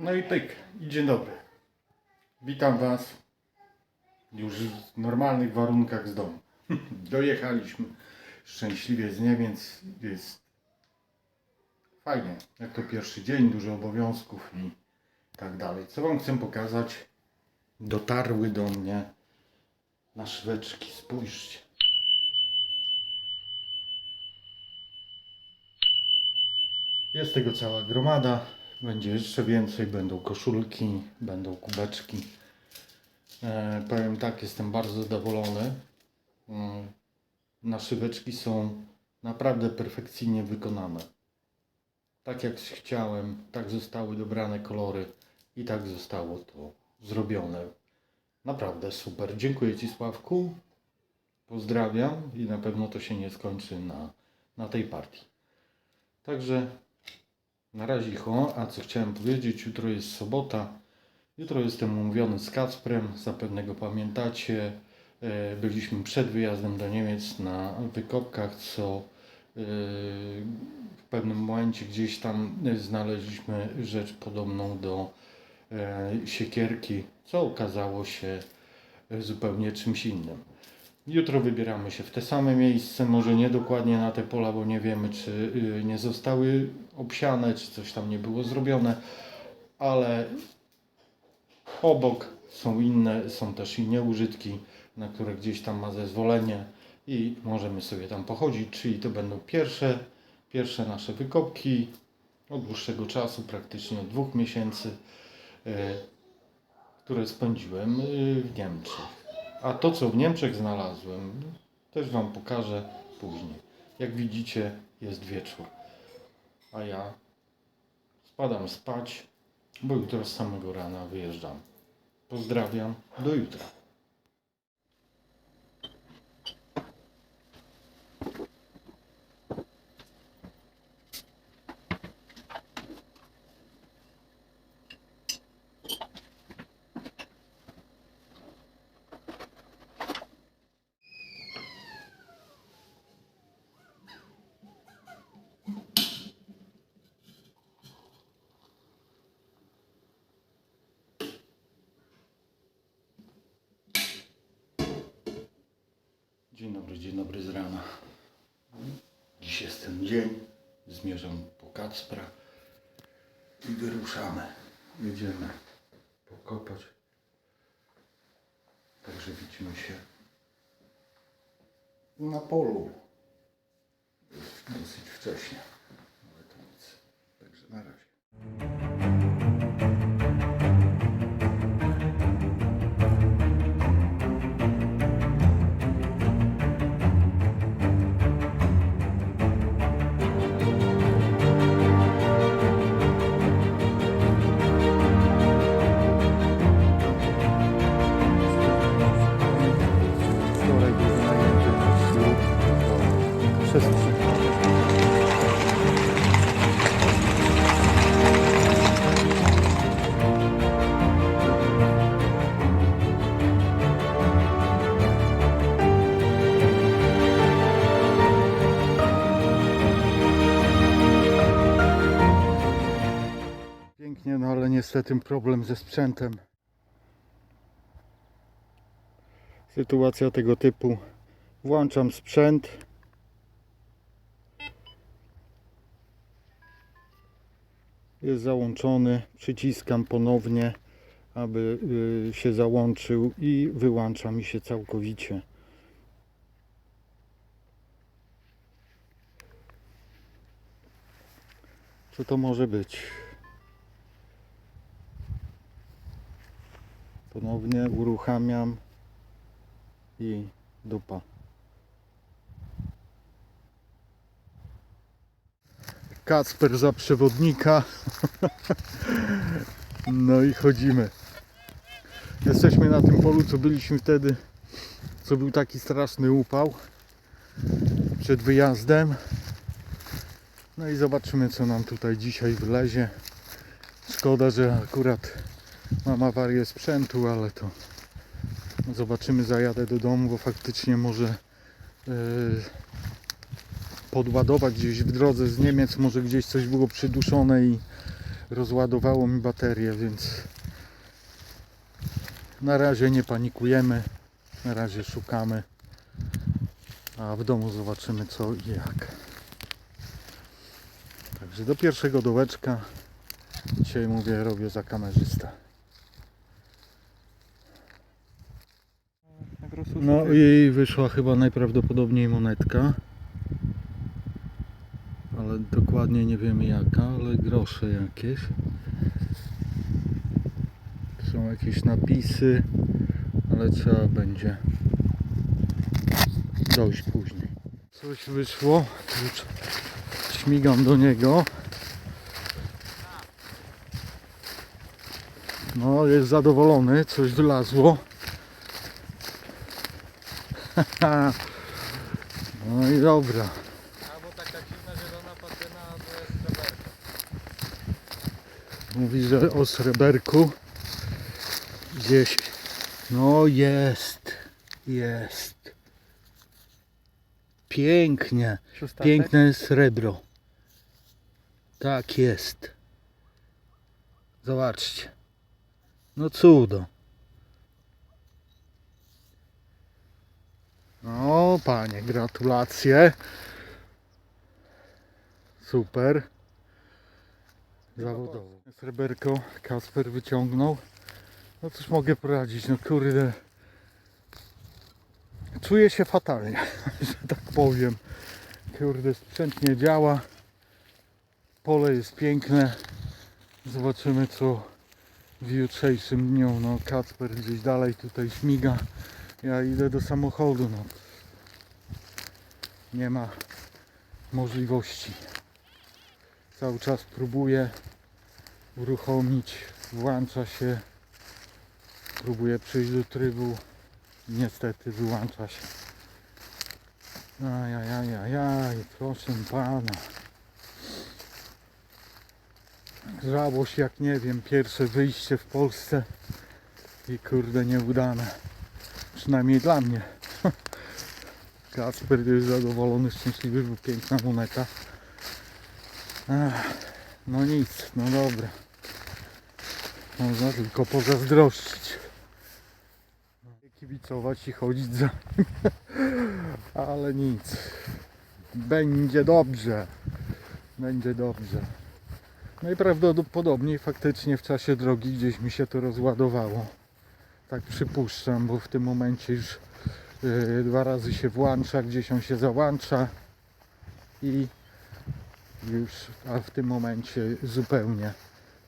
No i pyk, i dzień dobry. Witam Was już w normalnych warunkach z domu. Dojechaliśmy szczęśliwie z Niemiec. Jest fajnie, jak to pierwszy dzień, dużo obowiązków i tak dalej. Co Wam chcę pokazać? Dotarły do mnie na szweczki, spójrzcie. Jest tego cała gromada. Będzie jeszcze więcej. Będą koszulki, będą kubeczki. E, powiem tak, jestem bardzo zadowolony. Mm, Naszyweczki są naprawdę perfekcyjnie wykonane. Tak jak chciałem, tak zostały dobrane kolory i tak zostało to zrobione. Naprawdę super. Dziękuję Ci Sławku. Pozdrawiam i na pewno to się nie skończy na, na tej partii. Także na razie ho, a co chciałem powiedzieć, jutro jest sobota. Jutro jestem umówiony z Kacprem, zapewne go pamiętacie. E, Byliśmy przed wyjazdem do Niemiec na wykopkach, co e, w pewnym momencie gdzieś tam znaleźliśmy rzecz podobną do e, siekierki, co okazało się zupełnie czymś innym. Jutro wybieramy się w te same miejsce, może nie dokładnie na te pola, bo nie wiemy, czy y, nie zostały obsiane, czy coś tam nie było zrobione, ale obok są inne, są też inne użytki, na które gdzieś tam ma zezwolenie i możemy sobie tam pochodzić, czyli to będą pierwsze, pierwsze nasze wykopki od dłuższego czasu, praktycznie od dwóch miesięcy, y, które spędziłem y, w Niemczech. A to, co w Niemczech znalazłem, też Wam pokażę później. Jak widzicie, jest wieczór. A ja spadam spać, bo jutro z samego rana wyjeżdżam. Pozdrawiam, do jutra. Dzień dobry, dzień dobry z rana. Dziś jest ten dzień. Zmierzam po Kacpra i wyruszamy. Jedziemy pokopać. Także widzimy się na polu. Dosyć wcześnie, ale to nic. Także na razie. Niestety problem ze sprzętem. sytuacja tego typu. Włączam sprzęt. Jest załączony, przyciskam ponownie, aby y, się załączył i wyłącza mi się całkowicie. Co to może być? Ponownie uruchamiam i dupa. Kacper za przewodnika. No i chodzimy. Jesteśmy na tym polu, co byliśmy wtedy, co był taki straszny upał przed wyjazdem. No i zobaczymy, co nam tutaj dzisiaj wlezie. Szkoda, że akurat mam awarię sprzętu, ale to Zobaczymy, zajadę do domu, bo faktycznie może yy, podładować gdzieś w drodze z Niemiec, może gdzieś coś było przyduszone i rozładowało mi baterię, więc na razie nie panikujemy, na razie szukamy, a w domu zobaczymy co i jak. Także do pierwszego dołeczka dzisiaj mówię robię za kamerzystę. Na grosu No i wyszła chyba najprawdopodobniej monetka. Ale dokładnie nie wiemy jaka, ale grosze jakieś. Są jakieś napisy, ale trzeba będzie dojść później. Coś wyszło, już śmigam do niego. No, jest zadowolony, coś wylazło. No i dobra. Albo taka dziwna zielona patyna, to jest sreberka. Mówi, że o sreberku gdzieś. No jest. Jest. Pięknie. Szóstasek? Piękne srebro. Tak jest. Zobaczcie. No cudo. No panie, gratulacje. Super. Zawodowo. Sreberko Kasper wyciągnął. No cóż mogę poradzić, no kurde. Czuję się fatalnie, że tak powiem. Kurde, sprzęt nie działa. Pole jest piękne. Zobaczymy co w jutrzejszym dniu. No Kacper gdzieś dalej tutaj śmiga. Ja idę do samochodu. No. Nie ma możliwości. Cały czas próbuję uruchomić. Włącza się. Próbuję przyjść do trybu. Niestety wyłącza się. Ajajajajaj, proszę pana. Żałość jak nie wiem, pierwsze wyjście w Polsce i kurde nieudane. Przynajmniej dla mnie. Kasper jest zadowolony, szczęśliwy, bo piękna moneta. Ach, no nic, no dobra. Można tylko pozazdrościć. Kibicować i chodzić za nim. Ale nic. Będzie dobrze. Będzie dobrze. Najprawdopodobniej faktycznie w czasie drogi gdzieś mi się to rozładowało. Tak przypuszczam, bo w tym momencie już dwa razy się włącza, gdzieś on się załącza i już, a w tym momencie zupełnie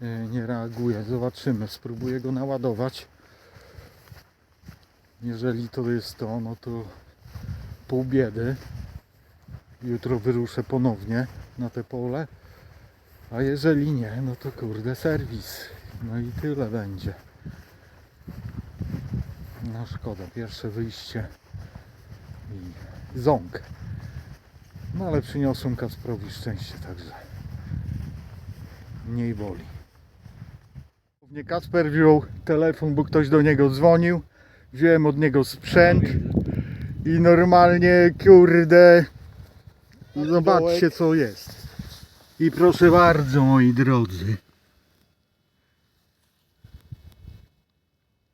yy, nie reaguje. Zobaczymy, spróbuję go naładować. Jeżeli to jest to, no to pół biedy. Jutro wyruszę ponownie na te pole. A jeżeli nie, no to kurde serwis. No i tyle będzie. No szkoda, pierwsze wyjście i ząg. No ale przyniosłem Kacprowi szczęście, także mniej boli. Pewnie Kacper wziął telefon, bo ktoś do niego dzwonił. Wziąłem od niego sprzęt i normalnie, kurde, zobaczcie co jest. I proszę bardzo, moi drodzy.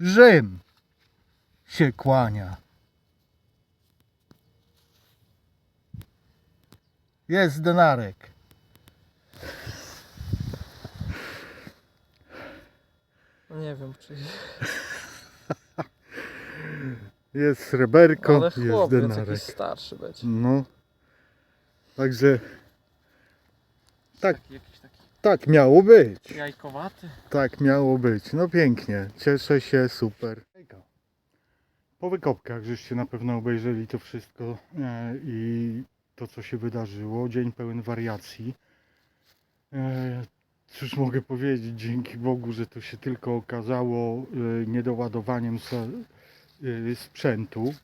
Rzym się kłania. Jest denarek. No nie wiem, czy... Jest sreberko, Ale jest chłopiec denarek. jakiś starszy będzie. No. Także Tak. Taki, jakiś taki tak miało być. jajkowaty. Tak miało być. No pięknie. Cieszę się, super. Po wykopkach żeście na pewno obejrzeli to wszystko e, i to co się wydarzyło. Dzień pełen wariacji. E, cóż mogę powiedzieć, dzięki Bogu, że to się tylko okazało e, niedoładowaniem sprzętu.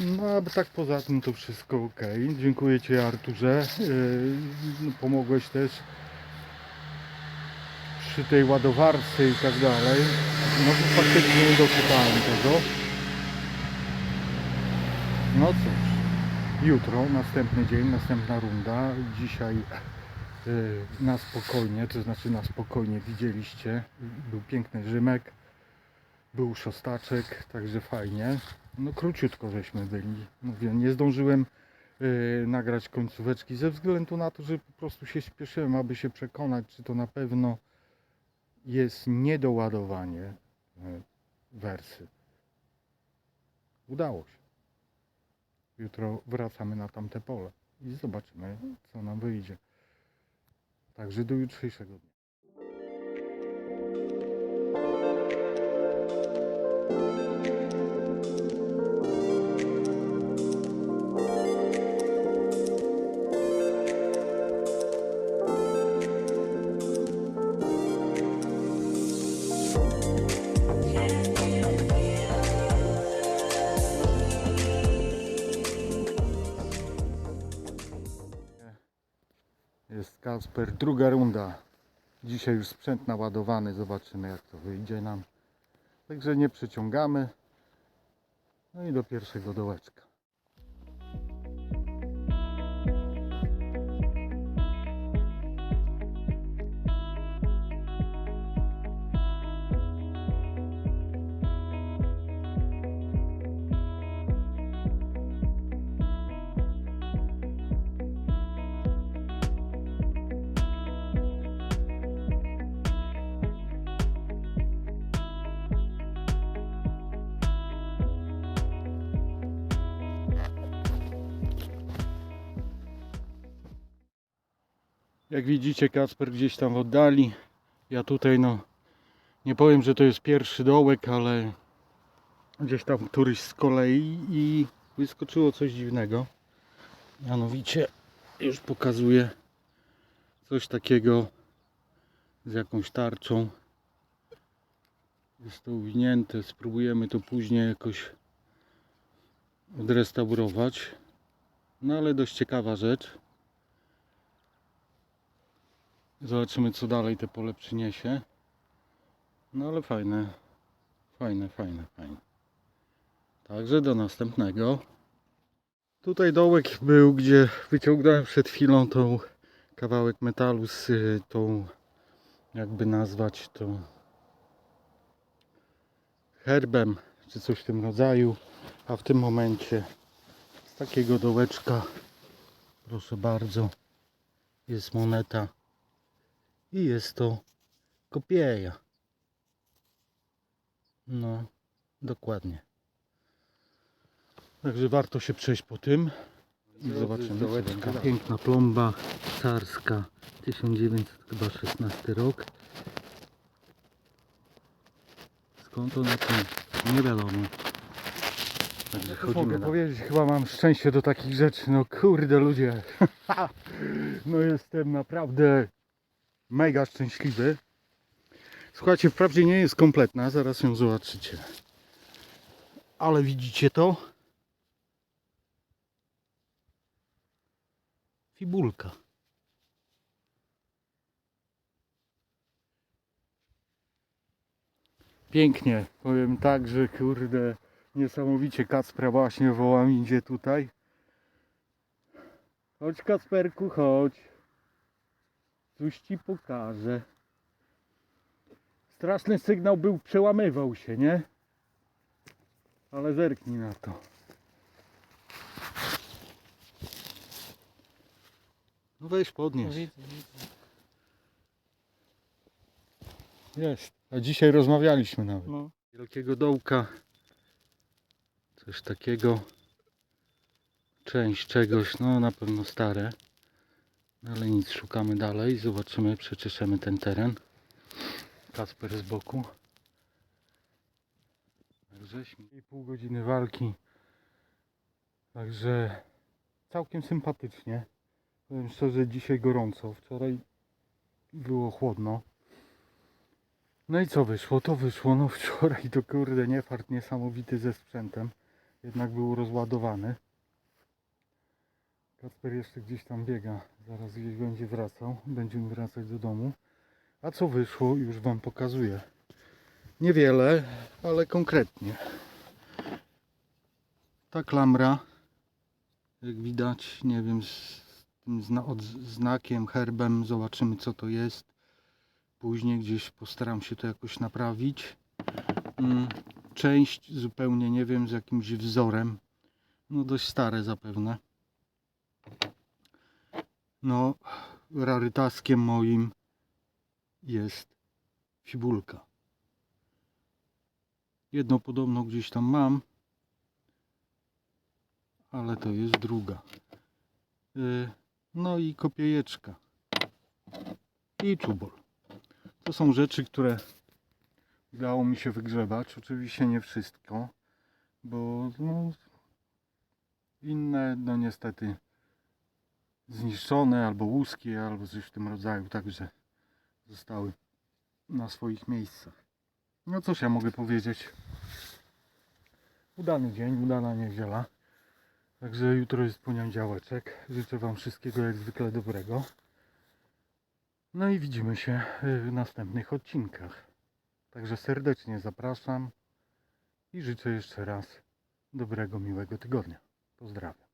No a tak poza tym to wszystko ok. Dziękuję Ci Arturze. No, pomogłeś też przy tej ładowarce i tak dalej. No to faktycznie nie doczytałem tego. No cóż, jutro następny dzień, następna runda. Dzisiaj y, na spokojnie, to znaczy na spokojnie widzieliście. Był piękny Rzymek, był szostaczek, także fajnie. No króciutko żeśmy byli. Mówię, nie zdążyłem y, nagrać końcóweczki ze względu na to, że po prostu się spieszyłem, aby się przekonać, czy to na pewno jest niedoładowanie wersy. Udało się. Jutro wracamy na tamte pole i zobaczymy, co nam wyjdzie. Także do jutrzejszego. Kasper, druga runda. Dzisiaj już sprzęt naładowany, zobaczymy jak to wyjdzie nam. Także nie przeciągamy. No i do pierwszego dołeczka. Jak widzicie Kasper gdzieś tam w oddali. Ja tutaj no nie powiem, że to jest pierwszy dołek, ale gdzieś tam któryś z kolei i wyskoczyło coś dziwnego. Mianowicie już pokazuję coś takiego z jakąś tarczą. Jest to uwinięte. Spróbujemy to później jakoś odrestaurować. No ale dość ciekawa rzecz. Zobaczymy co dalej te pole przyniesie. No ale fajne. Fajne, fajne, fajne. Także do następnego. Tutaj dołek był, gdzie wyciągnąłem przed chwilą tą kawałek metalu z y, tą, jakby nazwać to herbem, czy coś w tym rodzaju. A w tym momencie z takiego dołeczka, proszę bardzo, jest moneta i jest to kopieja. No, dokładnie. Także warto się przejść po tym. I zobaczymy. Piękna plomba carska 1916 rok. Skąd ona tu? Nie wiadomo. Także mogę na- powiedzieć, chyba mam szczęście do takich rzeczy. No kurde ludzie. no jestem naprawdę mega szczęśliwy. Słuchajcie, wprawdzie nie jest kompletna, zaraz ją zobaczycie. Ale widzicie to? Fibulka. Pięknie, powiem tak, że kurde, niesamowicie Kacpra właśnie wołam, idzie tutaj. Chodź Kacperku, chodź. Coś ci pokażę. Straszny sygnał był, przełamywał się, nie? Ale zerknij na to. No weź No podnieś. widzę. Jest. A dzisiaj rozmawialiśmy nawet. No. Wielkiego dołka. Coś takiego. Część czegoś, no na pewno stare. Ale nic, szukamy dalej. Zobaczymy, przeczeszemy ten teren. Kasper z boku. Także i pół godziny walki. Także całkiem sympatycznie. Powiem szczerze, dzisiaj gorąco. Wczoraj było chłodno. No i co wyszło? To wyszło. No wczoraj to kurde nie fart niesamowity ze sprzętem. Jednak był rozładowany. Kacper jeszcze gdzieś tam biega. Zaraz gdzieś będzie wracał. Będziemy wracać do domu. A co wyszło już Wam pokazuję. Niewiele, ale konkretnie. Ta klamra, jak widać, nie wiem z tym zna, znakiem, herbem. Zobaczymy co to jest. Później gdzieś postaram się to jakoś naprawić. Mm, Część zupełnie nie wiem z jakimś wzorem. No dość stare zapewne. No rarytaskiem moim jest fibulka. Jedną podobno gdzieś tam mam, ale to jest druga. Y, No i kopiejeczka. I czubol. To są rzeczy, które udało mi się wygrzebać. Oczywiście nie wszystko, bo no, inne no niestety zniszczone albo łuskie, albo coś w tym rodzaju, także zostały na swoich miejscach. No cóż ja mogę powiedzieć. Udany dzień, udana niedziela. Także jutro jest poniedziałeczek. Życzę Wam wszystkiego jak zwykle dobrego. No i widzimy się w następnych odcinkach. Także serdecznie zapraszam i życzę jeszcze raz dobrego, miłego tygodnia. Pozdrawiam.